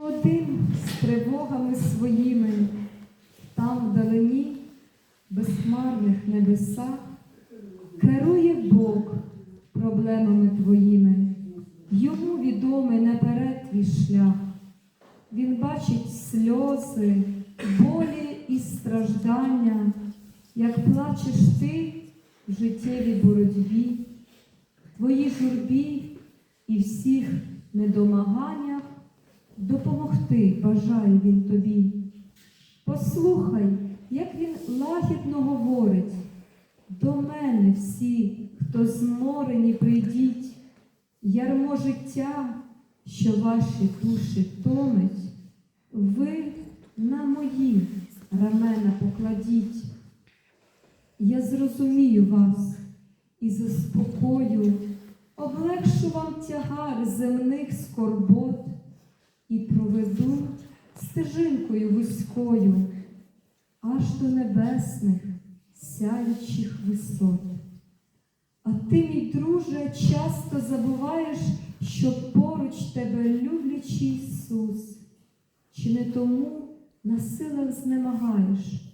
Один з тривогами своїми, там вдалині, безхмарних небесах, керує Бог проблемами твоїми, йому відомий наперед твій шлях. Він бачить сльози, болі і страждання, як плачеш ти в життєвій боротьбі, твої журбі і всіх недомаганнях допомогти бажає він тобі. Послухай, як він лагідно говорить, до мене всі, хто зморені, прийдіть, ярмо життя, що ваші душі томить, ви на мої рамена покладіть. Я зрозумію вас і заспокою, облегшу вам тягар земних скорбот і проведу стежинкою вузькою аж до небесних сяючих висот. А ти, мій друже, часто забуваєш, що поруч тебе люблячий Ісус, чи не тому на силах знемагаєш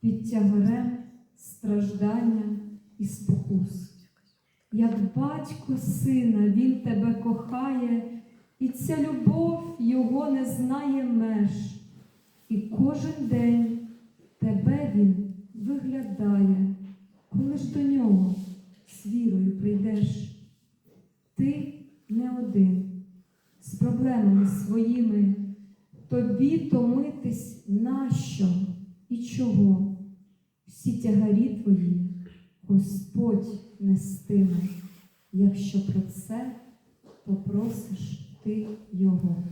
під тягарем страждання і спокус. Як батько сина, він тебе кохає, і ця любов його не знає меж. І кожен день тебе він виглядає, коли ж до нього з вірою прийдеш. Ти не один, з проблемами своїми, тобі томитись нащо і чого. Всі тягарі твої Господь нестиме, якщо про це попросиш ти Його.